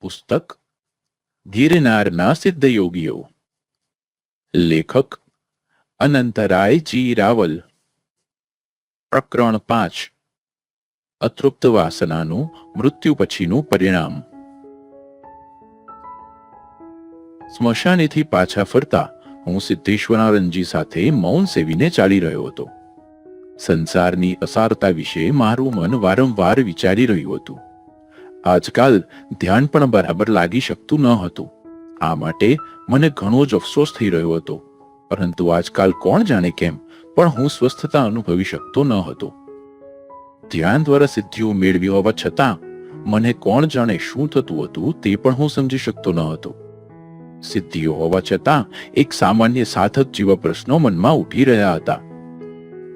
પુસ્તક ગિરનારના સિદ્ધયોગીઓ લેખક અનંતરાયજી રાવલ. પ્રકરણ પાંચ. અતૃપ્ત વાસનાનું મૃત્યુ પછીનું પરિણામ. સ્મશાનેથી પાછા ફરતા હું સિદ્ધેશ્વરાનંદજી સાથે મૌન સેવીને ચાલી રહ્યો હતો. સંસારની અસારતા વિશે મારું મન વારંવાર વિચારી રહ્યું હતું. આજકાલ ધ્યાન પણ બરાબર લાગી શકતું ન હતું. આ માટે મને ઘણો જ અફસોસ થઈ રહ્યો હતો. પરંતુ આજકાલ કોણ જાણે કેમ, પણ હું સ્વસ્થતા અનુભવી શકતો ન હતો. ધ્યાન દ્વારા સિદ્ધિઓ મેળવી હોવા છતાં, મને કોણ જાણે શું થતું હતું તે પણ હું સમજી શકતો ન હતો. સિદ્ધિઓ હોવા છતાં, એક સામાન્ય સાધક જેવા પ્રશ્નો મનમાં ઉઠી રહ્યા હતા.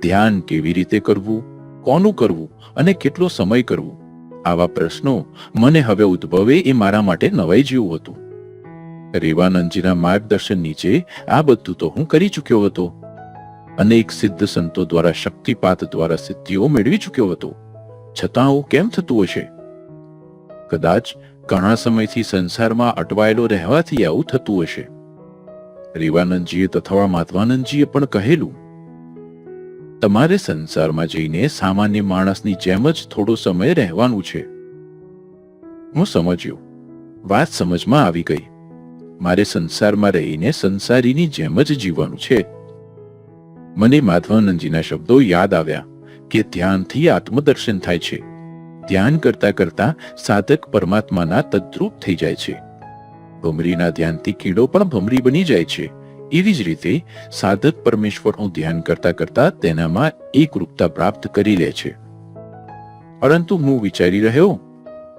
ધ્યાન કેવી રીતે કરવું, કોનું કરવું અને કેટલો સમય કરવું? આવા પ્રશ્નો મને હવે ઉદ્ભવે એ મારા માટે નવાઈ જેવું હતું. રેવાનંદજીના માર્ગદર્શન નીચે આ બધું તો હું કરી ચૂક્યો હતો. અનેક સિદ્ધ સંતો દ્વારા શક્તિપાત દ્વારા સિદ્ધિઓ મેળવી ચૂક્યો હતો. છતાં આવું કેમ થતું હશે? કદાચ ઘણા સમયથી સંસારમાં અટવાયેલો રહેવાથી આવું થતું હશે. રેવાનંદજીએ તથા માધવાનંદજીએ પણ કહેલું તમારે સંસારમાં જઈને સામાન્ય માણસની જેમ જ થોડો સમય રહેવાનું છે. હું સમજ્યો. વાત સમજમાં આવી ગઈ. મારે સંસારમાં રહીને સંસારીની જેમ જ જીવવાનું છે. મને માધવાનંદજીના શબ્દો યાદ આવ્યા કે ધ્યાનથી આત્મદર્શન થાય છે. ધ્યાન કરતા કરતા સાધક પરમાત્માના તદ્રુપ થઈ જાય છે. ભમરીના ધ્યાનથી કીડો પણ ભમરી બની જાય છે. એવી જ રીતે સાધક પરમેશ્વરનું ધ્યાન કરતા કરતા તેનામાં એકરૂપતા પ્રાપ્ત કરી લે છે. પરંતુ હું વિચારી રહ્યો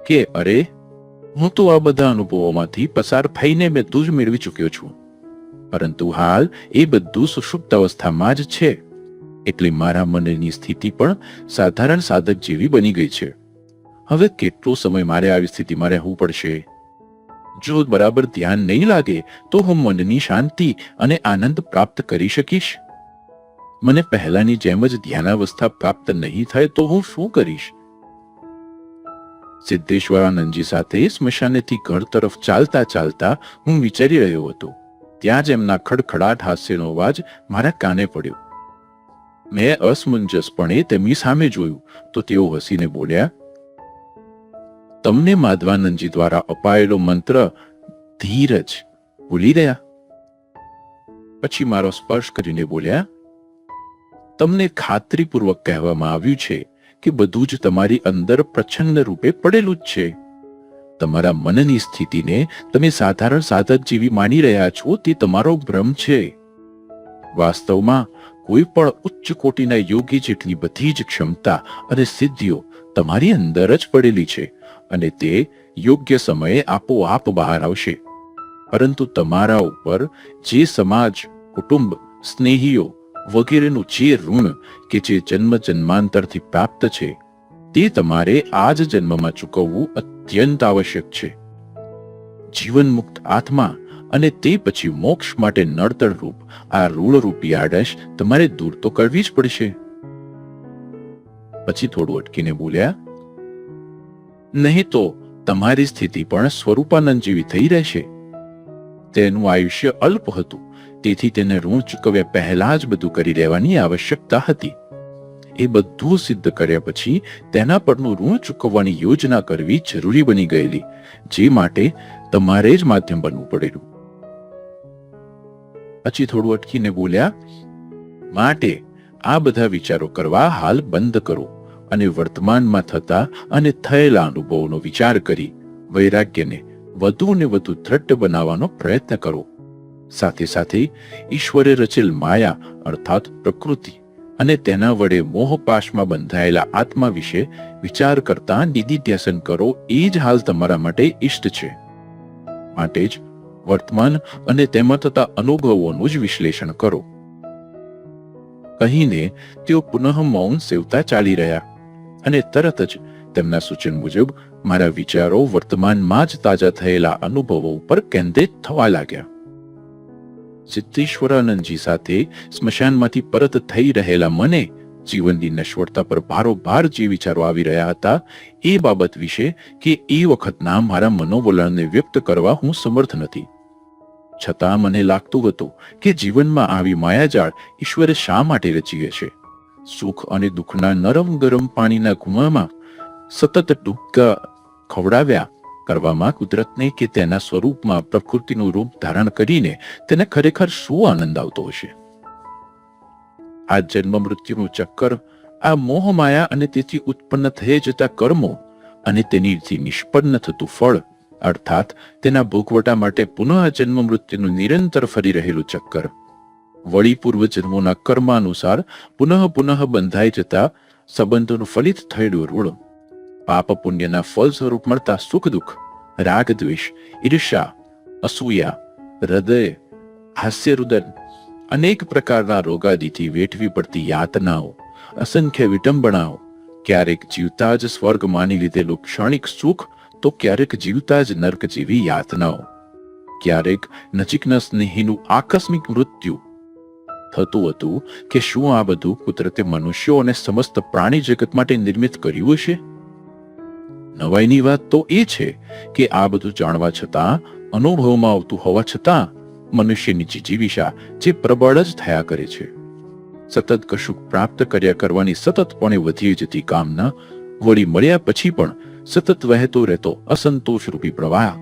કે, અરે, હું તો આ બધા અનુભવોમાંથી પસાર થઈને મેં તું જ મેળવી ચૂક્યો છું. પરંતુ હાલ એ બધું સુષુપ્ત અવસ્થામાં જ છે. એટલે મારા મનની સ્થિતિ પણ સાધારણ સાધક જેવી બની ગઈ છે. હવે કેટલો સમય મારે આવી સ્થિતિમાં રહેવું પડશે? જો બરાબર ધ્યાન નહીં લાગે, તો હું મનની શાંતિ અને આનંદ પ્રાપ્ત કરી શકીશ. મને પહેલાની જેમ જ ધ્યાનાવસ્થા પ્રાપ્ત નહીં થાય તો હું શું કરીશ? સિદ્ધેશ્વરાનંદજી સાથે સ્મશાનેથી ઘર તરફ ચાલતા ચાલતા હું વિચારી રહ્યો હતો. ત્યાં જ એમના ખડખડાટ હાસ્યનો અવાજ મારા કાને પડ્યો. મેં અસમંજસપણે તેમની સામે જોયું, તો તેઓ હસીને બોલ્યા તમને માધવાનંદજી દ્વારા અપાયેલો મંત્ર ધીરજ ભૂલી રહ્યા પછી મારો સ્પર્શ કરીને બોલ્યા, તમને ખાતરીપૂર્વક કહેવામાં આવ્યું છે કે બધું જ તમારી અંદર પ્રચંડ રૂપે પડેલું જ છે. તમારા મનની સ્થિતિને તમે સાધારણ સાધક જેવી માની રહ્યા છો તે તમારો ભ્રમ છે. વાસ્તવમાં કોઈ પણ ઉચ્ચ કોટીના યોગી જેટલી બધી જ ક્ષમતા અને સિદ્ધિઓ તમારી અંદર જ પડેલી છે. અને તે યોગ્ય સમયે આપોઆપ બહાર આવશે. પરંતુ તમારા ઉપર જે સમાજ, કુટુંબ, સ્નેહીઓ વગેરેનું જે ઋણ કે જે જન્મ જન્માંતરથી પ્રાપ્ત છે, તે તમારે આ જ જન્મમાં ચૂકવવું અત્યંત આવશ્યક છે. જીવન મુક્ત આત્મા અને તે પછી મોક્ષ માટે નડતર રૂપ, આ ઋણરૂપી આડશ તમારે દૂર તો કરવી જ પડશે. પછી થોડું અટકીને બોલ્યા નહીં તો તમારી સ્થિતિ પણ સ્વરૂપાનંદ જેવી થઈ રહેશે. તેનું આયુષ્ય અલ્પ હતું, તેથી તેને ઋણ ચૂકવ્યા પહેલા જ બધું કરી લેવાની આવશ્યકતા હતી. એ બધું સિદ્ધ કર્યા પછી તેના પરનું ઋણ ચૂકવવાની યોજના કરવી જરૂરી બની ગયેલી, જે માટે તમારે જ માધ્યમ બનવું પડેલું. પછી થોડું અટકીને બોલ્યા, માટે આ બધા વિચારો કરવા હાલ બંધ કરો. અને વર્તમાનમાં થતા અને થયેલા અનુભવોનો વિચાર કરી વૈરાગ્યને વધુ ને વધુ દ્રઢ બનાવવાનો પ્રયત્ન કરો. સાથે સાથે ઈશ્વરે રચેલ માયા, અર્થાત પ્રકૃતિ, અને તેના વડે મોહપાશમાં બંધાયેલા આત્મા વિશે વિચાર કરતા નિધિધ્યાસન કરો, એ જ હાલ તમારા માટે ઈષ્ટ છે. માટે જ વર્તમાન અને તેમાં થતા અનુભવોનું જ વિશ્લેષણ કરો. કહીને તેઓ પુનઃ મૌન સેવતા ચાલી રહ્યા. અને તરત જ તેમના સૂચન મુજબ મારા વિચારો વર્તમાનમાં જ તાજા થયેલા અનુભવો ઉપર કેન્દ્રિત થવા લાગ્યા. સિદ્ધેશ્વરાનંદજી સાથે સ્મશાનમાંથી પરત થઈ રહેલા મને જીવનની નશ્વરતા પર ભારોભાર જે વિચારો આવી રહ્યા હતા એ બાબત વિશે કે એ વખતના મારા મનોવલણને વ્યક્ત કરવા હું સમર્થ નથી. છતાં મને લાગતું હતું કે જીવનમાં આવી માયાજાળ ઈશ્વરે શા માટે રચીએ હશે? સુખ અને દુઃખના નરમ ગરમ પાણીના કુવામાં સતત ડૂબકા ખવડાવ્યા. કરવામાં કુદરતને કે તેના સ્વરૂપમાં પ્રકૃતિનું રૂપ ધારણ કરીને તેને ખરેખર શું આનંદ આવતો હશે? આ જન્મ મૃત્યુનું ચક્કર, આ મોહમાયા અને તેથી ઉત્પન્ન થઈ જતા કર્મો અને તેનીથી નિષ્પન્ન થતું ફળ, અર્થાત તેના ભોગવટા માટે પુનઃ જન્મ મૃત્યુનું નિરંતર ફરી રહેલું ચક્કર. વળી પૂર્વ જન્મોના કર્માનુસાર પુનઃ પુનઃ બંધાઈ જતા સંબંધોનું ફલિત થયેલું ઋણ. પાપ પુણ્યના ફળ સ્વરૂપ મળતા સુખ દુઃખ, રાગ દ્વેષ ઈર્ષા અસૂયા, હૃદય, હાસ્ય રુદન, અનેક પ્રકારના રોગાદીથી વેઠવી પડતી યાતનાઓ, અસંખ્ય વિટંબણાઓ, ક્યારેક જીવતા જ સ્વર્ગ માની લીધેલું ક્ષણિક સુખ તો ક્યારેક જીવતા જ નર્ક જેવી યાતનાઓ. ક્યારેક નજીકના સ્નેહીનું આકસ્મિક મૃત્યુ થતું હતું કે શું આ બધું કુદરતે મનુષ્યો અને સમસ્ત પ્રાણી જગત માટે નિર્મિત કર્યું હશે? નવાઈની વાત તો એ છે કે આ બધું જાણવા છતાં, અનુભવમાં આવતું હોવા છતાં, મનુષ્યની જીજીવિષા જે પ્રબળ જ થયા કરે છે. સતત કશુંક પ્રાપ્ત કર્યા કરવાની સતતપણે વધી જતી કામના વળી મળ્યા પછી પણ સતત વહેતો રહેતો અસંતોષ રૂપી પ્રવાહ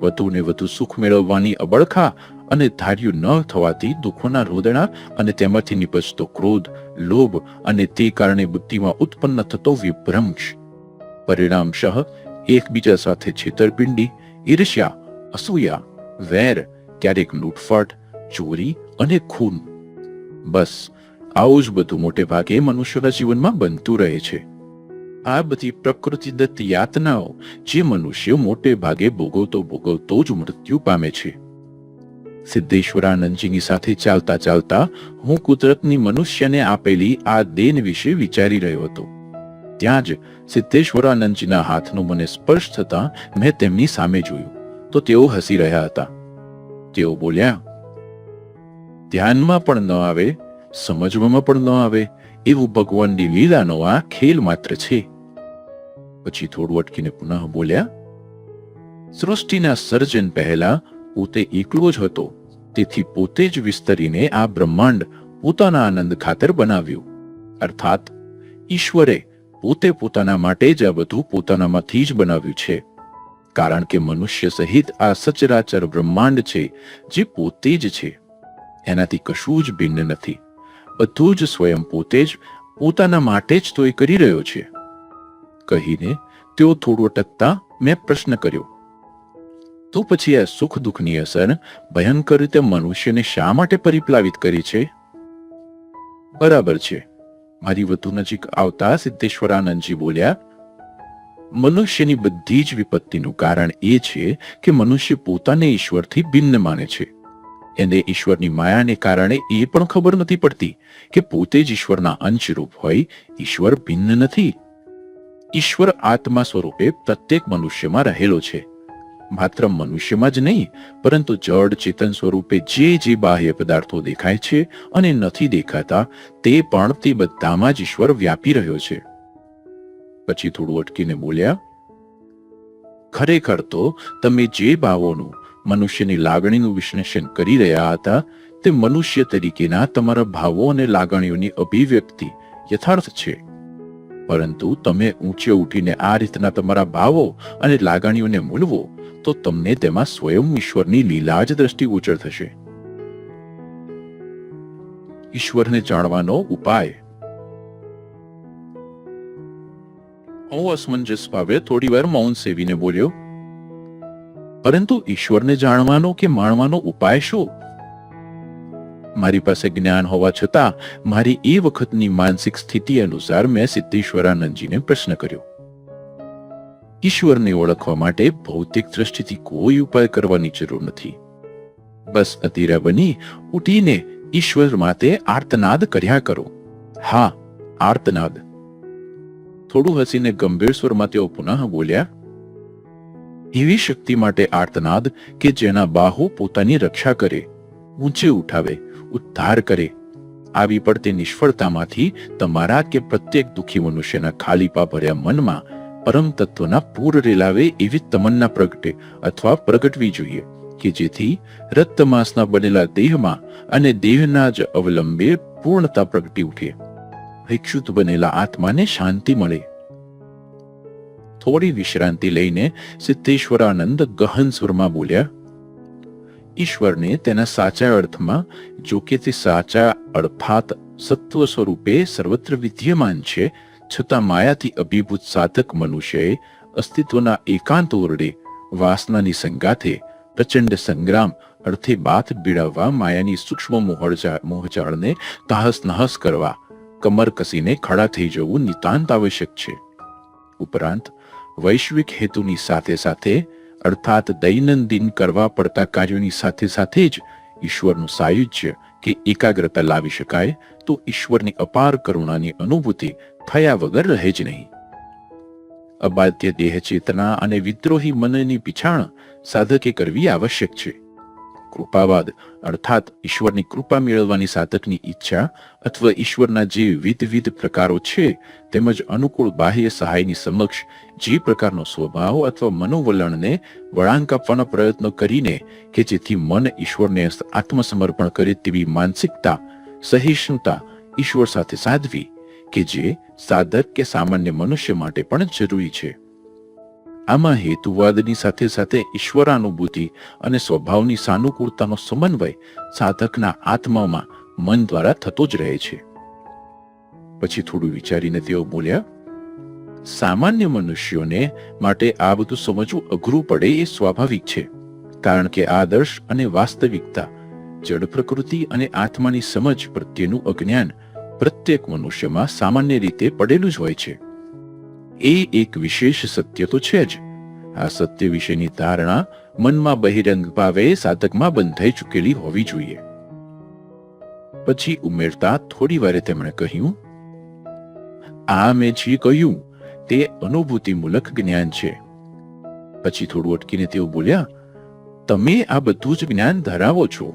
વધુ ને વધુ સુખ મેળવવાની અબળખા અને ધાર્યું ન થવાથી દુઃખોના રોદણા અને તેમાંથી નિપજતો ક્રોધ, લોભ અને તે કારણે બુદ્ધિમાં ઉત્પન્ન થતો વિભ્રંશ. પરિણામશઃ એકબીજા સાથે છેતરપિંડી, ઈર્ષ્યા, અસૂયા, વેર, ક્યારેક લૂંટફાટ, ચોરી અને ખૂન. બસ, આવું જ બધું મોટે ભાગે મનુષ્યના જીવનમાં બનતું રહે છે. આ બધી પ્રકૃતિદત્ત યાતનાઓ જે મનુષ્ય મોટે ભાગે ભોગવતો ભોગવતો જ મૃત્યુ પામે છે. સિદ્ધેશ્વરાનંદજીની સાથે ચાલતા ચાલતા હું કુદરતની મનુષ્યને આપેલી આ દેન વિશે વિચારી રહ્યો હતો. ત્યાં જ સિદ્ધેશ્વરાનંદજીના હાથનો મને સ્પર્શ થતા મેં તેમની સામે જોયું. તો તેઓ હસી રહ્યા હતા. તેઓ બોલ્યા, ધ્યાનમાં પણ ન આવે, સમજવામાં પણ ન આવે, એવું ભગવાનની લીલાનો આ ખેલ માત્ર છે. પછી થોડું અટકીને પુનઃ બોલ્યા, સૃષ્ટિના સર્જન પહેલા પોતે એકલો જ હતો. તેથી પોતે જ વિસ્તરીને આ બ્રહ્માંડ પોતાના આનંદ ખાતર બનાવ્યું. અર્થાત, ઈશ્વરે પોતે પોતાના માટે જ આ બધું પોતાનામાંથી જ બનાવ્યું છે. કારણ કે મનુષ્ય સહિત આ સચરાચર બ્રહ્માંડ છે જે પોતે જ છે. એનાથી કશું જ ભિન્ન નથી. બધું જ સ્વયં પોતે જ પોતાના માટે જ તો એ કરી રહ્યો છે. કહીને તેઓ થોડું અટકતા મેં પ્રશ્ન કર્યો. તો પછી આ સુખ દુઃખની અસર ભયંકર રીતે મનુષ્યને શા માટે પરિપ્લાવિત કરી છે? બરાબર છે. મારી વધુ નજીક આવતા સિદ્ધેશ્વરાનંદજી બોલ્યા, મનુષ્યની બધી જ વિપત્તિનું કારણ એ છે કે મનુષ્ય પોતાને ઈશ્વરથી ભિન્ન માને છે. એને ઈશ્વરની માયાને કારણે એ પણ ખબર નથી પડતી કે પોતે જ ઈશ્વરના અંશરૂપ હોય, ઈશ્વર ભિન્ન નથી. ઈશ્વર આત્મા સ્વરૂપે પ્રત્યેક મનુષ્યમાં રહેલો છે. માત્ર મનુષ્યમાં જ નહીં, પરંતુ જડ ચેતન સ્વરૂપે જે જે બાહ્ય પદાર્થો દેખાય છે અને નથી દેખાતા, તે પણ તે બધામાં જ ઈશ્વર વ્યાપી રહ્યો છે. પછી થોડું અટકીને બોલ્યા, ખરેખર તો તમે જે ભાવોનું મનુષ્યની લાગણીનું વિશ્લેષણ કરી રહ્યા હતા, તે મનુષ્ય તરીકેના તમારા ભાવો અને લાગણીઓની અભિવ્યક્તિ યથાર્થ છે. પરંતુ તમે ઊંચે ઉઠીને આ રીતના તમારા ભાવો અને લાગણીઓને મૂલવો, તો તમને તેમાં સ્વયં ઈશ્વરની લીલા જ દ્રષ્ટિગોચર થશે. ઈશ્વરને જાણવાનો ઉપાય. હું અસમંજસ ભાવે થોડી વાર મૌન સેવીને બોલ્યો, પરંતુ ઈશ્વરને જાણવાનો કે માણવાનો ઉપાય શું? મારી પાસે જ્ઞાન હોવા છતાં, મારી એ વખતની માનસિક સ્થિતિ અનુસાર મેં સિદ્ધેશ્વરાનંદજીને પ્રશ્ન કર્યો. ઈશ્વરને ઓળખવા માટે ભૌતિક દ્રષ્ટિથી કોઈ ઉપાય કરવાની જરૂર નથી. બસ અધીરા બની ઉઠીને ઈશ્વર માટે આર્તનાદ કર્યા કરો. હા, આર્તનાદ. થોડું હસીને ગંભીર સ્વરમાં તેઓ પુનઃ બોલ્યા, એવી શક્તિ માટે આર્તનાદ કે જેના બાહુ પોતાની રક્ષા કરે, ઊંચે ઉઠાવે ઉદ્ધાર કરે. આવી પડતી નિષ્ફળતામાંથી તમારા કે પ્રત્યેક દુઃખી મનુષ્યના ખાલીપા ભર્યા મનમાં પરમ તત્વના પૂર રેલાવે એવી તમન્ના પ્રગટે અથવા પ્રગટવી જોઈએ કે જેથી રક્તમાસના બનેલા દેહમાં અને દેહના જ અવલંબે પૂર્ણતા પ્રગટી ઉઠે. ભિક્ષુત બનેલા આત્માને શાંતિ મળે. થોડી વિશ્રાંતિ લઈને સિદ્ધેશ્વરાનંદ ગહન સુરમાં બોલ્યા ઈશ્વરને તેના સાચા અર્થમાં, જો કે તે સાચા અર્થાત સત્વ સ્વરૂપે સર્વત્ર વિદ્યમાન છે, છતાં માયાથી અભિભૂત સાધક મનુષ્યએ અસ્તિત્વના એકાંત ઓરડે વાસનાની સંગાથે પ્રચંડ સંગ્રામ અર્થે બાથ બીડાવવા માયાની સૂક્ષ્મ મોહજાળને તાહસ નહસ કરવા, કમર કસીને ખડા થઈ જવું નિતાંત આવશ્યક છે. ઉપરાંત, વૈશ્વિક હેતુની સાથે સાથે અર્થાત દૈનંદિન કરવા પડતા કાર્યોની સાથે સાથે જ ઈશ્વરનું સાયુજ્ય કે એકાગ્રતા લાવી શકાય તો ઈશ્વરની અપાર કરુણાની અનુભૂતિ થયા વગર રહે જ નહીં. અબાધ્ય દેહ ચેતના અને વિદ્રોહી મનની પીછાણ સાધકે કરવી આવશ્યક છે. કૃપાવાદ, અર્થાત ઈશ્વરની કૃપા મેળવવાની સાધકની ઈચ્છા અથવા ઈશ્વરના જે વિધવિધ પ્રકારો છે તેમજ અનુકૂળ બાહ્ય સહાયની સમક્ષ જે પ્રકારનો સ્વભાવ અથવા મનોવલણને વળાંક આપવાનો પ્રયત્ન કરીને કે જેથી મન ઈશ્વરને આત્મસમર્પણ કરે તેવી માનસિકતા, સહિષ્ણુતા ઈશ્વર સાથે સાધવી કે જે સાધક કે સામાન્ય મનુષ્ય માટે પણ જરૂરી છે. આમાં હેતુવાદની સાથે સાથે ઈશ્વરાનુભૂતિ અને સ્વભાવની સાનુકૂળતાનો સમન્વય સાધકના આત્મામાં મન દ્વારા થતો જ રહે છે. પછી થોડું વિચારીને તેઓ બોલ્યા, સામાન્ય મનુષ્યોને માટે આ બધું સમજવું અઘરું પડે એ સ્વાભાવિક છે, કારણ કે આદર્શ અને વાસ્તવિકતા, જડ પ્રકૃતિ અને આત્માની સમજ પ્રત્યેનું અજ્ઞાન પ્રત્યેક મનુષ્યમાં સામાન્ય રીતે પડેલું જ હોય છે. એ એક વિશેષ સત્ય તો છે જ. આ સત્ય વિશેની ધારણા મનમાં બહિરંગ ભાવે સાધકમાં બંધાઈ ચૂકેલી હોવી જોઈએ. પછી ઉમેરતા થોડી વારે તેમણે કહ્યું, આ મેં જે કહ્યું, તે અનુભૂતિમૂલક જ્ઞાન છે. પછી થોડું અટકીને તેઓ બોલ્યા, તમે આ બધું જ જ્ઞાન ધરાવો છો.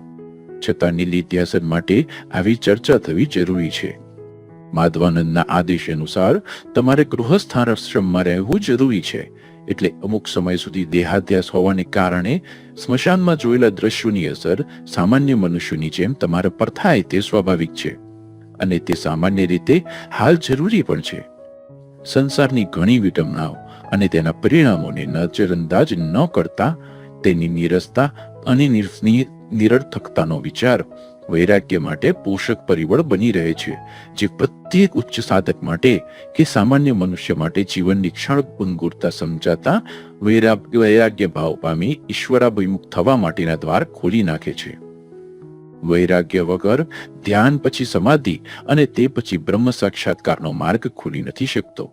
છતાં નિલિધ્યાસન માટે આવી ચર્ચા થવી જરૂરી છે. માધવાનંદના આદેશ અનુસાર તમારે ગૃહસ્થાશ્રમમાં રહેવું જરૂરી છે. એટલે અમુક સમય સુધી દેહાધ્યાસ હોવાને કારણે સ્મશાનમાં જોયેલા દ્રશ્યોની અસર સામાન્ય મનુષ્યની જેમ તમારા પર થાય તે સ્વાભાવિક છે. અને તે સામાન્ય રીતે હાલ જરૂરી પણ છે. સંસારની ઘણી વિટંબણાઓ અને તેના પરિણામોને નજરઅંદાજ ન કરતા તેની નિરસતા અને નિરર્થકતાનો વિચાર વૈરાગ્ય માટે પોષક પરિબળ બની રહે છે, જે પ્રત્યેક ઉચ્ચ સાધક માટે કે સામાન્ય મનુષ્ય માટે જીવનની ક્ષણ ભંગુરતા સમજાતા વૈરાગ્ય વૈરાગ્ય ભાવ પામી ઈશ્વરાભિમુખ થવા માટેના દ્વાર ખોલી નાખે છે. વૈરાગ્ય વગર ધ્યાન પછી સમાધિ અને તે પછી બ્રહ્મ સાક્ષાત્કારનો માર્ગ ખુલી નથી શકતો.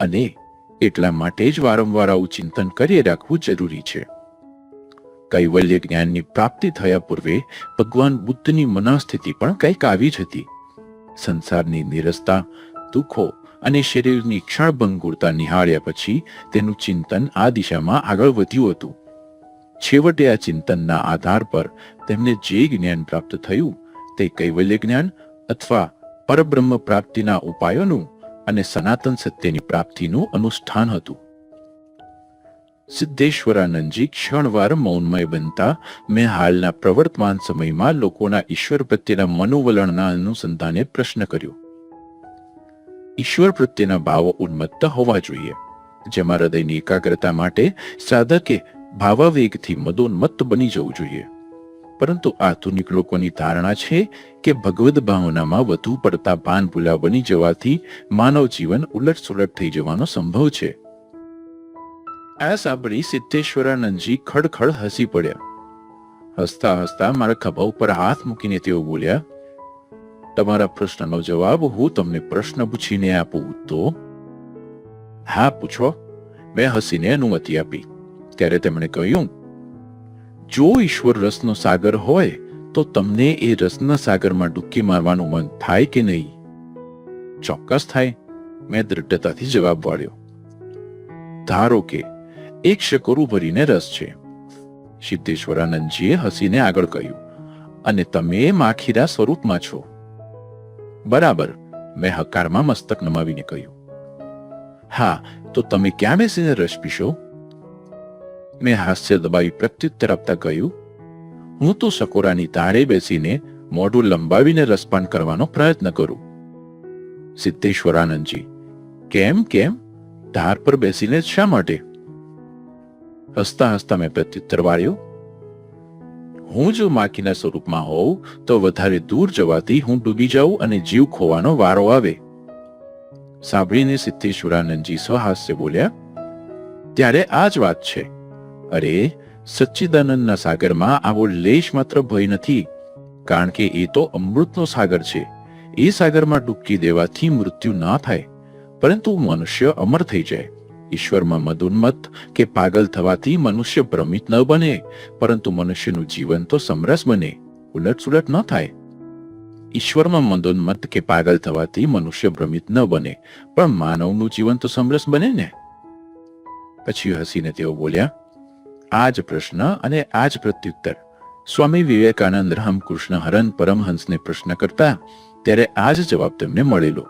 અને એટલા માટે જ વારંવાર આવું ચિંતન કરી રાખવું જરૂરી છે. કૈવલ્ય જ્ઞાનની પ્રાપ્તિ થયા પૂર્વે ભગવાન બુદ્ધની મનસ્થિતિ પણ કંઈક આવી જ હતી. સંસારની નિરસતા, દુઃખો અને શરીરની ક્ષણભંગુરતા નિહાળ્યા પછી તેનું ચિંતન આ દિશામાં આગળ વધ્યું હતું. છેવટે આ ચિંતનના આધાર પર તેમને જે જ્ઞાન પ્રાપ્ત થયું તે કૈવલ્ય જ્ઞાન અથવા પરબ્રહ્મ પ્રાપ્તિના ઉપાયોનું અને સનાતન સત્યની પ્રાપ્તિનું અનુષ્ઠાન હતું. સિદ્ધેશ્વરાનંદજી ક્ષણવાર મૌનમય બનતા, મેં હાલના પ્રવર્તમાન સમયમાં લોકોના ઈશ્વર પ્રત્યેના મનોવલણના અનુસંધાને પ્રશ્ન કર્યો. ઈશ્વર પ્રત્યેના ભાવો ઉન્મત્ત હોવા જોઈએ, જેમાં હૃદયની એકાગ્રતા માટે સાધકે ભાવાવેગથી મદોન્મત્ત બની જવું જોઈએ. પરંતુ આધુનિક લોકોની ધારણા છે કે ભગવદ ભાવનામાં વધુ પડતા ભાન ભૂલા બની જવાથી માનવ જીવન ઉલટસુલટ થઈ જવાનો સંભવ છે. આ સાંભળી સિદ્ધેશ્વરાનંદજી ખડખડ હસી પડ્યા. હસતા હસતા મારા ખભા ઉપર હાથ મૂકીને તેઓ બોલ્યા, તમારા પ્રશ્નનો જવાબ હું તમને પ્રશ્ન પૂછીને આપું તો? હા, પૂછો. મેં હસીને અનુમતિ આપી. ત્યારે તેમણે કહ્યું, જો ઈશ્વર રસનો સાગર હોય, તો તમને એ રસના સાગરમાં ડૂબકી મારવાનું મન થાય કે નહીં? ચોક્કસ થાય. મેં દૃઢતાથી જવાબ વાળ્યો, ધારો કે એક શકોરું ભરીને રસ છે. સિદ્ધેશ્વરાનંદજીએ હસીને આગળ કહ્યું, અને તમે માખીરા સ્વરૂપમાં છો. બરાબર, મેં હકારમાં મસ્તક નમાવીને કહ્યું. હા, તો તમે ક્યાં બેસીને રસ પીશો? મેં હાસ્ય દબાવી પ્રત્યુત્તર આપતા કહ્યું, હું તો સકોરાની તાળે બેસીને મોઢું લંબાવીને રસપાન કરવાનો પ્રયત્ન કરું. સિદ્ધેશ્વરાનંદજી, કેમ કેમ? ધાર પર બેસીને શા માટે? હસતા હસતા મેં પ્રત્યુત્તર હું જો માખીના સ્વરૂપમાં હોઉં, તો વધારે દૂર જવાથી હું ડૂબી જાઉં અને જીવ ખોવાનો વારો આવે. સાંભળીને સિદ્ધેશ્વરાનંદજી સ્વહાસ્ય બોલ્યા, ત્યારે આ જ વાત છે. અરે, સચ્ચિદાનંદના સાગરમાં આવો લેશ માત્ર ભય નથી, કારણ કે એ તો અમૃતનો સાગર છે. એ સાગરમાં ડૂબકી દેવાથી મૃત્યુ ના થાય, પરંતુ મનુષ્ય અમર થઈ જાય. ઈશ્વરમાં મદોન્મત્ત કે પાગલ થવાથી મનુષ્ય ભ્રમિત ન બને, પરંતુ મનુષ્યનું જીવન તો સમરસ બને ઉલટસુલટ ન થાય. ઈશ્વરમાં મદોન્મત્ત કે પાગલ થવાથી મનુષ્ય ભ્રમિત ન બને, પણ માનવનું જીવન તો સમરસ બને ને? પછી હસીને તેઓ બોલ્યા આ જ પ્રશ્ન અને આ જ પ્રત્યુત્તર. સ્વામી વિવેકાનંદ રામકૃષ્ણ હરન પરમહંસને પ્રશ્ન કરતા ત્યારે આ જ જવાબ તેમને મળેલો.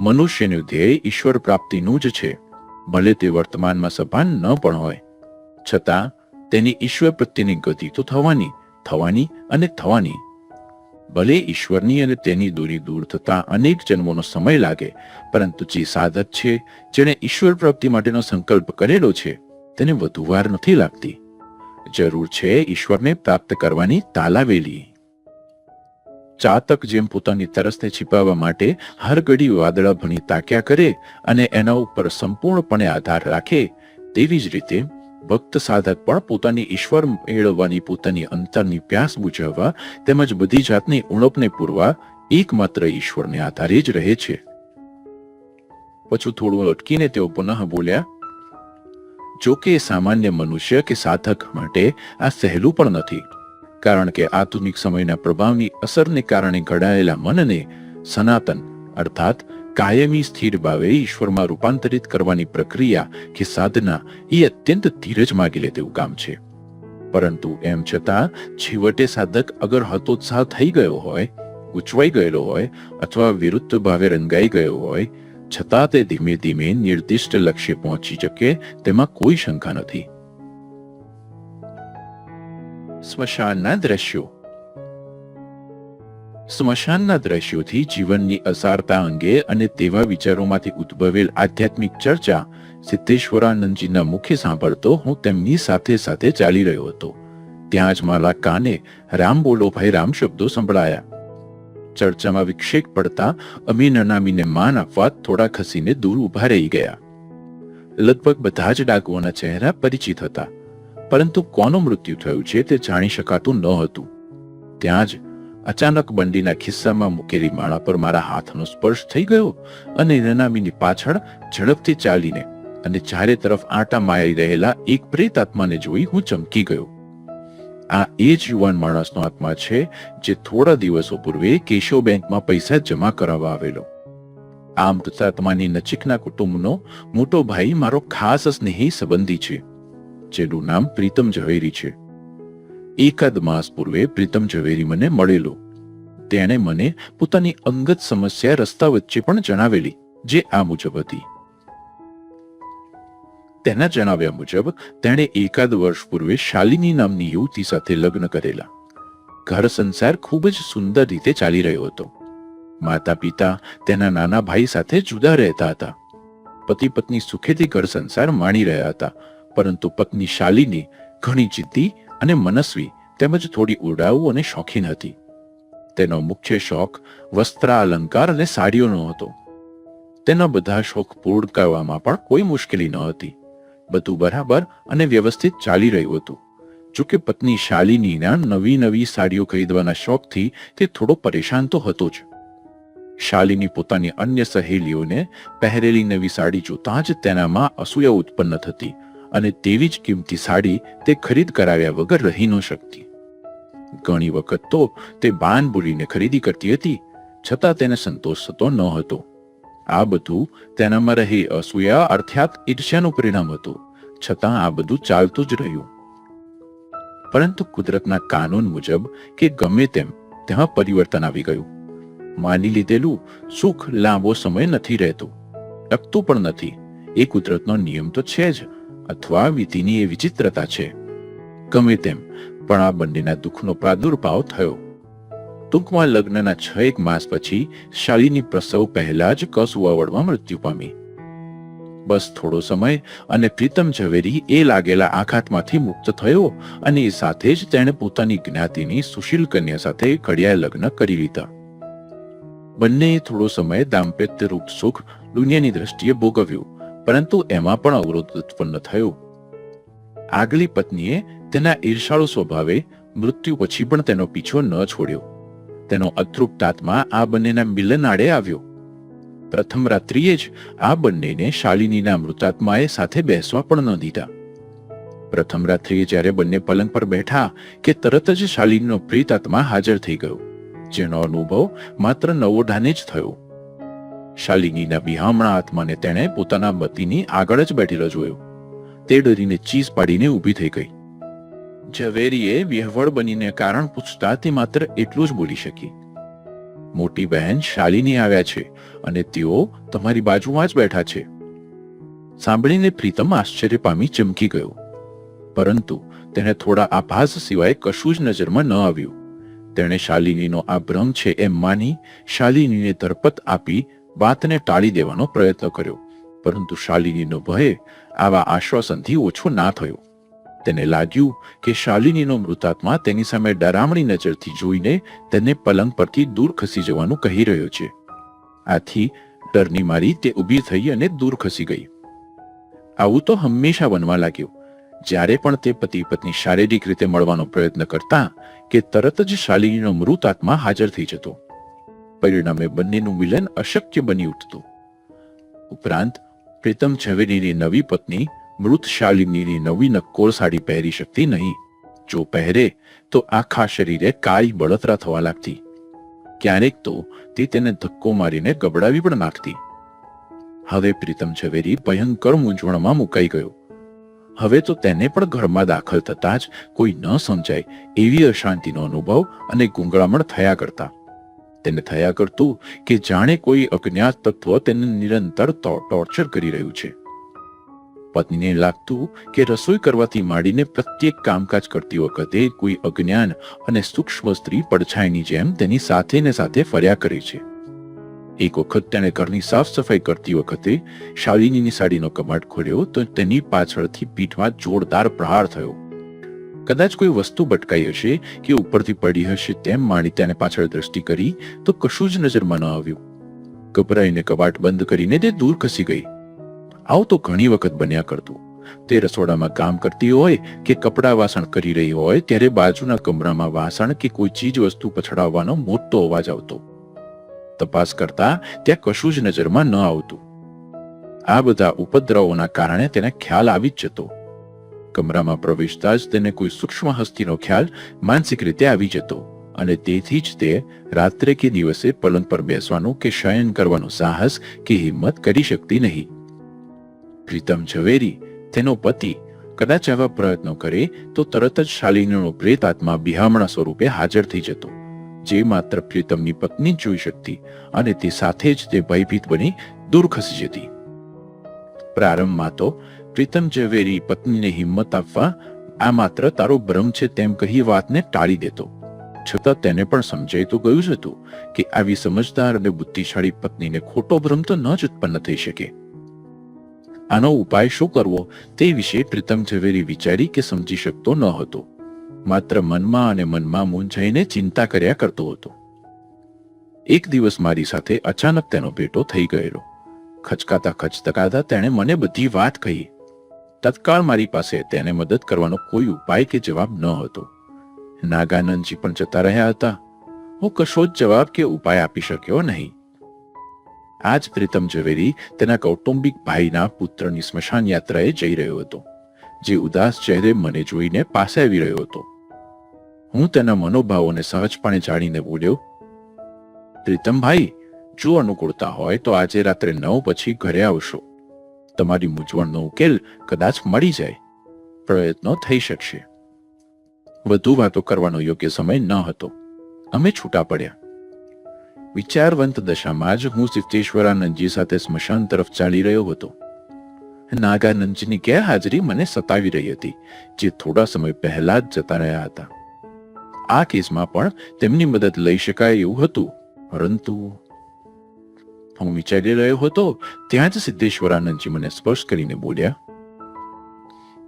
મનુષ્યનું ધ્યેય ઈશ્વર પ્રાપ્તિનું જ છે. ભલે તે વર્તમાનમાં સભાન ન પણ હોય. છતાં, તેની ઈશ્વર પ્રત્યેની ગતિ તો થવાની થવાની અને થવાની. ભલે ઈશ્વરની અને તેની દૂરી દૂર થતા અનેક જન્મોનો સમય લાગે, પરંતુ જે સાધક છે, જેણે ઈશ્વર પ્રાપ્તિ માટેનો સંકલ્પ કરેલો છે, તેને વધુ વાર નથી લાગતી. જરૂર છે ઈશ્વરને પ્રાપ્ત કરવાની તાલાવેલી. ચાતક જેમ પોતાની તરસને છીપાવવા માટે હર ઘડી વાદળા ભણી તાક્યા કરે અને એના ઉપર સંપૂર્ણપણે આધાર રાખે, તેવી જ રીતે ભક્ત સાધક પણ પોતાની ઈશ્વર મેળવવાની પોતાની અંતરની પ્યાસ બુજાવવા તેમજ બધી જાતની ઉણપને પૂરવા એકમાત્ર ઈશ્વરને આધારે જ રહે છે. પછી થોડું અટકીને તેઓ પુનઃ બોલ્યા, જોકે સામાન્ય મનુષ્ય કે સાધક માટે આ સહેલું પણ નથી. કારણ કે આધુનિક સમયના પ્રભાવની અસરને કારણે ઘડાયેલા મનને સનાતન, અર્થાત કાયમી સ્થિર ભાવે ઈશ્વરમાં રૂપાંતરિત કરવાની પ્રક્રિયા કે સાધના એ અત્યંત ધીરજ માગી લે તેવું કામ છે. પરંતુ એમ છતાં, છેવટે સાધક અગર હતોત્સાહ થઈ ગયો હોય ગૂંચવાઈ ગયેલો હોય અથવા વિરુદ્ધ ભાવે રંગાઈ ગયો હોય, છતાં તે ધીમે ધીમે નિર્દિષ્ટ લક્ષ્ય પહોંચી શકે તેમાં કોઈ શંકા નથી. સ્મશાનના દ્રશ્યો. સ્મશાનના દ્રશ્યોથી જીવનની અસારતા અંગે અને તેવા વિચારોમાંથી ઉદ્ભવેલ આધ્યાત્મિક ચર્ચા સિદ્ધેશ્વરાનંદજીના મુખે સાંભળતો હું તેમની સાથે સાથે ચાલી રહ્યો હતો. ત્યાં જ મારા કાને રામ બોલો ભાઈ, રામ શબ્દો સંભળાયા. ચર્ચામાં વિક્ષેપ પડતા અમીન નનામીને માન આપવા થોડા ખસીને દૂર ઊભા રહી ગયા. લગભગ બધા જ ડાકુઓના ચહેરા પરિચિત હતા. પરંતુ કોનું મૃત્યુ થયું છે તે જાણી શકાતું ન હતું. ત્યાં જ અચાનક બંડીના ખિસ્સામાં મૂકેલી માળા પર મારા હાથનો સ્પર્શ થઈ ગયો અને નનામીની પાછળ ઝડપથી ચાલીને અને ચારે તરફ આટા મારી રહેલા એક પ્રેત આત્માને જોઈ હું ચમકી ગયો. આ એ જ યુવાન માણસનો આત્મા છે જે થોડા દિવસો પૂર્વે કેશવ બેંકમાં પૈસા જમા કરાવવા આવેલો. આ મૃતાત્માની નજીકના કુટુંબનો મોટો ભાઈ મારો ખાસ સ્નેહી સંબંધી છે. જેનું નામ પ્રીતમ ઝવેરી છે. એકાદ માસ પૂર્વે પ્રીતમ ઝવેરી મને મળેલો. તેણે મને પોતાની અંગત સમસ્યા રસ્તા વચ્ચે પણ જણાવેલી, જે આ મુજબ હતી. તેના જણાવ્યા મુજબ, તેણે એકાદ વર્ષ પૂર્વે શાલિની નામની યુવતી સાથે લગ્ન કરેલા. ઘર સંસાર ખૂબ જ સુંદર રીતે ચાલી રહ્યો હતો. માતા પિતા તેના નાના ભાઈ સાથે જુદા રહેતા હતા. પતિ પત્ની સુખેથી ઘર સંસાર માણી રહ્યા હતા. પરંતુ પત્ની શાલિની ઘણી જિદ્દી અને મનસ્વી તેમજ થોડી ઉડાઉ અને શોખીન હતી. તેનો મુખ્ય શોખ વસ્ત્ર અલંકાર અને સાડીઓનો હતો. તેના બધા શોખ પૂર્ણ કરવામાં પણ કોઈ મુશ્કેલી ન હતી. બધું બરાબર અને વ્યવસ્થિત ચાલી રહ્યું હતું. જોકે પત્ની શાલિનીના નવી નવી સાડીઓ ખરીદવાના શોખથી તે થોડો પરેશાન તો હતો જ. શાલિની પોતાની અન્ય સહેલીઓને પહેરેલી નવી સાડી જોતા જ તેનામાં અસૂયા ઉત્પન્ન થતી અને તેવી જ કિંમતી સાડી તે ખરીદ કરાવ્યા વગર રહી ન શકતી. ઘણી વખત તો તે બાન બોલીને ખરીદી કરતી હતી, છતાં તેને સંતોષ થતો ન હતો. આ બધું તેનામાં રહી અસૂયા અર્થાત ઈર્ષ્યાનું પરિણામ હતું, છતાં આ બધું ચાલતું જ રહ્યું. પરંતુ કુદરતના કાનૂન મુજબ કે ગમે તેમ તેમાં પરિવર્તન આવી ગયું. માની લીધેલું સુખ લાંબો સમય નથી રહેતું ટકતું પણ નથી. એ કુદરતનો નિયમ તો છે જ. અથવા વિધિની એ વિચિત્રતા છે. ગમે તેમ, પણ આ બંનેના દુઃખનો પ્રાદુર્ભાવ થયો. ટૂંકમાં લગ્નના છ એક માસ પછી શાળીની પ્રસવ પહેલા જ કસુવાવડમાં મૃત્યુ પામી. બસ થોડો સમય અને પ્રીતમ ઝવેરી એ લાગેલા આઘાતમાંથી મુક્ત થયો અને એ સાથે જ તેણે પોતાની જ્ઞાતિની સુશીલ કન્યા સાથે ઘડિયાળ લગ્ન કરી લીધા. બંનેએ થોડો સમય દાંપત્ય રૂપ સુખ દુનિયાની દ્રષ્ટિએ ભોગવ્યું. પરંતુ એમાં પણ અવરોધ ઉત્પન્ન થયો. આગલી પત્નીએ તેના ઈર્ષાળુ સ્વભાવે મૃત્યુ પછી પણ તેનો પીછો ન છોડ્યો. તેનો અતૃપ્ત આત્મા આ બંનેના મિલન આડે આવ્યો. પ્રથમ રાત્રિએ જ આ બંનેને શાલિનીના મૃતાત્માએ સાથે બેસવા પણ ન દીધા. પ્રથમ રાત્રિએ જ્યારે બંને પલંગ પર બેઠા કે તરત જ શાલિનીનો પ્રીત આત્મા હાજર થઈ ગયો, જેનો અનુભવ માત્ર નવોઢાને જ થયો. શાલિનીના વિહામણા આત્માને તેણે પોતાના મતીની આગળ જ બેઠેલો જોયો. તે ડરીને ચીસ પાડીને ઊભી થઈ ગઈ. ઝવેરીએ વિહવળ બનીને કારણ પૂછતા તે માત્ર એટલું જ બોલી શકી. મોટી બહેન શાલિની આવ્યા છે અને તેઓ તમારી બાજુમાં જ બેઠા છે. સાંભળીને પ્રીતમ આશ્ચર્ય પામી ચમકી ગયો. પરંતુ તેને થોડા આભાસ સિવાય કશું જ નજરમાં ન આવ્યું. તેણે શાલિનીનો આ ભ્રમ છે એમ માની શાલિનીને તરપત આપી વાતને ટાળી દેવાનો પ્રયત્ન કર્યો. પરંતુ શાલિનીનો ભય આવા આશ્વાસનથી ઓછો ના થયો. તેને લાગ્યું કે શાલિનીનો મૃતાત્મા તેની સામે ડરામણી નજરથી જોઈને તેને પલંગ પરથી દૂર ખસી જવાનું કહી રહ્યો છે. આથી ડરની મારી તે ઊભી થઈ અને દૂર ખસી ગઈ. આવું તો હંમેશા બનવા લાગ્યું. જ્યારે પણ તે પતિ પત્ની શારીરિક રીતે મળવાનો પ્રયત્ન કરતા કે તરત જ શાલિનીનો મૃત આત્મા હાજર થઈ જતો. પરિણામે બંનેનું મિલન અશક્ય બની ઉઠતું. ઉપરાંત, પ્રીતમ ઝવેરીની નવી પત્ની મૃત શાલિનીની નવી નક્કોર સાડી પહેરી શકતી નહીં. જો પહેરે, તો આખા શરીરે કાળી બળતરા થવા લાગતી. ક્યારેક તો તે તેને ધક્કો મારીને ગબડાવી પણ નાખતી. હવે પ્રીતમ ઝવેરી ભયંકર મૂંઝવણમાં મુકાઈ ગયો. હવે તો તેને પણ ઘરમાં દાખલ થતા જ કોઈ ન સમજાય એવી અશાંતિનો અનુભવ અને ગુંગળામણ થયા કરતા. તેને થયા કરતું કે જાણે કોઈ અજ્ઞાત તત્વ તેને નિરંતર ટોર્ચર કરી રહ્યું છે. પત્નીને લાગતું કે રસોઈ કરવાથી માંડીને પ્રત્યેક કામકાજ કરતી વખતે કોઈ અજ્ઞાન અને સૂક્ષ્મ સ્ત્રી પડછાઈની જેમ તેની સાથે ને સાથે ફર્યા કરે છે. એક વખત તેણે ઘરની સાફ સફાઈ કરતી વખતે શાલિનીની સાડીનો કબાટ ખોલ્યો તો તેની પાછળથી પીઠમાં જોરદાર પ્રહાર થયો. કદાચ કોઈ વસ્તુ ભટકાઈ હશે કે ઉપરથી પડી હશે તેમ માણી તેને પાછળ દ્રષ્ટિ કરી, તો કશું જ નજરમાં ન આવ્યું. ગભરાઈને કબાટ બંધ કરીને તે દૂર ખસી ગઈ. આવું તો ઘણી વખત બન્યા કરતું. તે રસોડામાં કામ કરતી હોય કે કપડાં વાસણ કરી રહી હોય, ત્યારે બાજુના કમરામાં વાસણ કે કોઈ ચીજ વસ્તુ પછડાવવાનો મોટો અવાજ આવતો. તપાસ કરતા ત્યાં કશું જ નજરમાં ન આવતું. આ બધા ઉપદ્રવોના કારણે તેને ખ્યાલ આવી જ જતો. કમરામાં પ્રવેશતા જ તેને કોઈ સૂક્ષ્મ હસ્તીનો ખ્યાલ માનસિક રીતે આવી જતો અને તેથી જ તે રાત્રે કે દિવસે પલંગ પર બેસવાનું કે શયન કરવાનો સાહસ કે હિંમત કરી શકતી નહીં. પ્રીતમ ઝવેરી, તેનો પતિ, કદાચ આવા પ્રયત્નો કરે તો તરત જ શાલિનીનો પ્રેત આત્મા બિહામણા સ્વરૂપે હાજર થઈ જતો. જે માત્ર પ્રીતમની પત્ની જોઈ શકતી અને તે સાથે જ તે ભયભીત બની દૂર ખસી જતી. પ્રારંભમાં તો પ્રીતમ ઝવેરી પત્નીને હિંમત આપવા, આ માત્ર તારો ભ્રમ છે તેમ કહી વાતને ટાળી દેતો. છતાં તેને પણ સમજાઈ તો ગયું જ હતું કે આવી સમજદાર અને બુદ્ધિશાળી પત્નીને ખોટો ભ્રમ તો ન જ ઉત્પન્ન થઈ શકે. આનો ઉપાય શું કરવો તે વિશે પ્રીતમ ઝવેરી વિચારી કે સમજી શકતો ન હતો. માત્ર મનમાં અને મનમાં મૂંઝાઈને ચિંતા કર્યા કરતો હતો. એક દિવસ મારી સાથે અચાનક તેનો ભેટો થઈ ગયેલો. ખચકાતા ખચતકાતા તેણે મને બધી વાત કહી. તત્કાળ મારી પાસે તેને મદદ કરવાનો કોઈ ઉપાય કે જવાબ ન હતો. નાગાનંદજી પણ જતા રહ્યા હતા. હું કશો જ જવાબ કે ઉપાય આપી શક્યો નહીં. આજ પ્રીતમ ઝવેરી તેના કૌટુંબિક ભાઈના પુત્રની સ્મશાન યાત્રાએ જઈ રહ્યો હતો, જે ઉદાસ ચહેરે મને જોઈને પાસે આવી રહ્યો હતો. હું તેના મનોભાવોને સહજપણે જાણીને બોલ્યો, પ્રીતમભાઈ, જો અનુકૂળતા હોય તો આજે રાત્રે નવ પછી ઘરે આવશો. તમારી મૂંઝવણનો ઉકેલ કદાચ મળી જાય. પ્રયત્નો થઈ શકશે. વધુ વાતો કરવાનો યોગ્ય સમય ન હતો. અમે છૂટા પડ્યા. વિચારવંત દશામાં જ હું સિદ્ધેશ્વરાનંદજી સાથે સ્મશાન તરફ ચાલી રહ્યો હતો. નાગાનંદજીની ગેરહાજરી મને સતાવી રહી હતી, જે થોડા સમય પહેલા જ જતા રહ્યા હતા. આ કેસમાં પણ તેમની મદદ લઈ શકાય એવું હતું, પરંતુ હું વિચારી રહ્યો હતો, ત્યાં જ સિદ્ધેશ્વરાનંદજી મને સ્પર્શ કરીને બોલ્યા,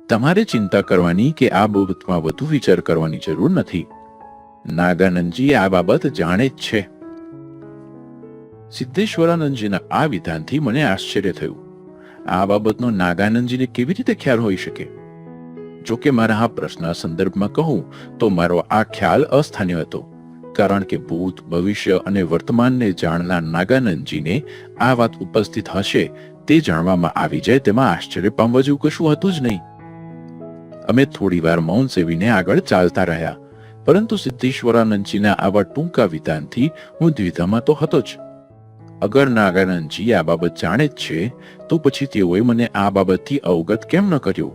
તમારે ચિંતા કરવાની કે આ બાબતમાં વધુ વિચાર કરવાની જરૂર નથી. નાગાનંદજી આ બાબત જાણે જ છે. સિદ્ધેશ્વરાનંદજીના આ વિધાનથી મને આશ્ચર્ય થયું. આ બાબતનો નાગાનંદજીને કેવી રીતે ખ્યાલ હોઈ શકે? જો કે મારા આ પ્રશ્નના સંદર્ભમાં કહું, તો મારો આ ખ્યાલ અસ્થાન્ય હતો. કારણ કે ભૂત, ભવિષ્ય અને વર્તમાનને જાણનાર નાગાનંદજીને આ વાત ઉપસ્થિત હશે, તે જાણવામાં આવી જાય તેમાં આશ્ચર્ય પામવા જેવું કશું હતું જ નહીં. અમે થોડી વાર મૌન સેવીને આગળ ચાલતા રહ્યા, પરંતુ સિદ્ધેશ્વરાનંદજીના આવા ટૂંકા વિધાનથી હું દ્વિધામાં તો હતો જ. અગર નાગાનંદજી આ બાબત જાણે જ છે, તો પછી તેઓએ મને આ બાબતથી અવગત કેમ ન કર્યો?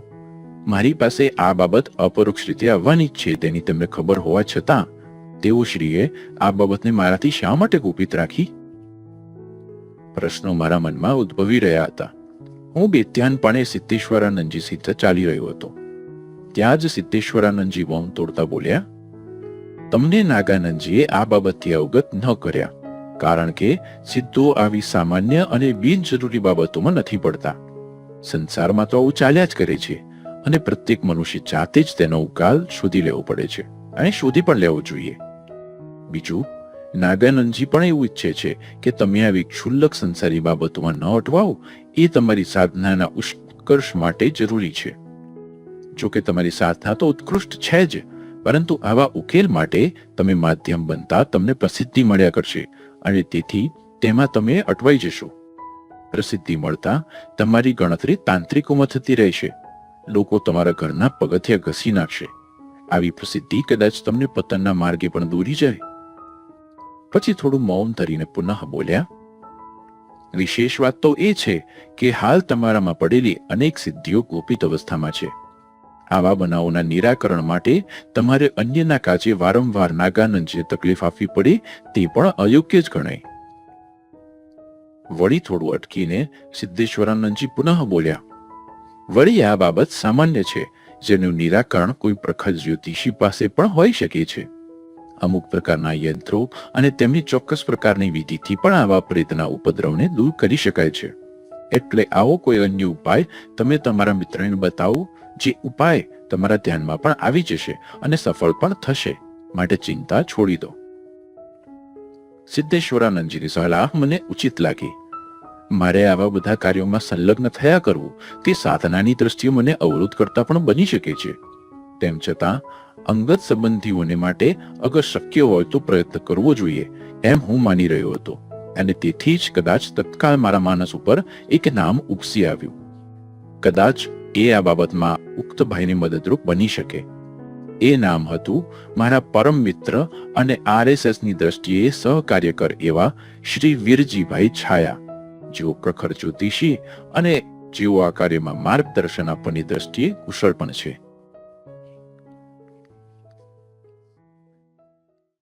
મારી પાસે આ બાબત અપરોક્ષ રીતે આવવાની જ છે તેની તેમને ખબર હોવા છતાં તેઓ શ્રીએ આ બાબતને મારાથી શા માટે ગુપિત રાખી? પ્રશ્નો મારા મનમાં ઉદ્ભવી રહ્યા હતા. હું બેત્યાનપણે સિદ્ધેશ્વરાનંદજી સીધા ચાલી રહ્યો હતો. ત્યાં જ સિદ્ધેશ્વરાનંદજી મૌન તોડતા બોલ્યા, તમને નાગાનંદજીએ આ બાબતથી અવગત ન કર્યા, કારણ કે સિદ્ધો આવી સામાન્ય અને બિનજરૂરી બાબતોમાં નથી પડતા. સંસારમાં તો આવું ચાલ્યા જ કરે છે અને પ્રત્યેક મનુષ્ય જાતે જ તેનો ઉકાલ શોધી લેવો પડે છે અને શોધી પણ લેવો જોઈએ. બીજું, નાગાનંદજી પણ એવું ઈચ્છે છે કે તમે આવી ક્ષુલ્લક સંસારી બાબતોમાં ન અટવાઓ, એ તમારી સાધનાના ઉત્કર્ષ માટે જરૂરી છે. જો કે તમારી સાધના તો ઉત્કૃષ્ટ છે જ, પરંતુ આવા ઉકેલ માટે તમે માધ્યમ બનતા તમને પ્રસિદ્ધિ મળ્યા કરશે અને તેથી તેમાં તમે અટવાઈ જશો. પ્રસિદ્ધિ મળતા તમારી ગણતરી તાંત્રિકોમાં થતી રહેશે. લોકો તમારા ઘરના પગથિયા ઘસી નાખશે. આવી પ્રસિદ્ધિ કદાચ તમને પતનના માર્ગે પણ દોરી જાય. પછી થોડું મૌન ધરીને પુનઃ બોલ્યા, વિશેષ વાત તો એ છે કે હાલ તમારામાં પડેલી અનેક સિદ્ધિઓ ગોપિત અવસ્થામાં છે. આવા બનાવોના નિરાકરણ માટે તમારે અન્યના કાજે વારંવાર નાગાનંદ જે તકલીફ આપવી પડે તે પણ અયોગ્ય જ ગણાય. વળી થોડું અટકીને સિદ્ધેશ્વરાનંદજી પુનઃ બોલ્યા, વળી આ બાબત સામાન્ય છે, જેનું નિરાકરણ કોઈ પ્રખર જ્યોતિષી પાસે પણ હોઈ શકે છે. અમુક પ્રકારના યંત્રો અને તેમની ચોક્કસ પ્રકારની વિધિથી પણ આવા પ્રેતના ઉપદ્રવને દૂર કરી શકાય છે. એટલે આવો કોઈ અન્ય ઉપાય તમે તમારા મિત્રને બતાવો, જે ઉપાય તમારા ધ્યાનમાં પણ આવી જશે અને સફળ પણ થશે. માટે ચિંતા છોડી દો. સિદ્ધેશ્વરાનંદજીની સલાહ મને ઉચિત લાગી. મારે આવા બધા કાર્યોમાં સંલગ્ન થયા કરવું તે સાધનાની દ્રષ્ટિએ મને અવરોધ કરતા પણ બની શકે છે. તેમ છતાં, અંગત સંબંધીઓને માટે અગર શક્ય હોય તો પ્રયત્ન કરવો જોઈએ, એમ હું માની રહ્યો હતો. અને તેથી જ કદાચ તત્કાળ મારા માનસ ઉપર એક નામ ઉપસી આવ્યું. કદાચ એ આ બાબતમાં ઉક્ત ભાઈને મદદરૂપ બની શકે. એ નામ હતું મારા પરમ મિત્ર અને આરએસએસની દ્રષ્ટિએ સહકાર્યકર એવા શ્રી વીરજીભાઈ છાયા. જેઓ પ્રખર જ્યોતિષી અને જેઓ આ કાર્યમાં માર્ગદર્શન આપવાની દ્રષ્ટિએ કુશળ પણ છે.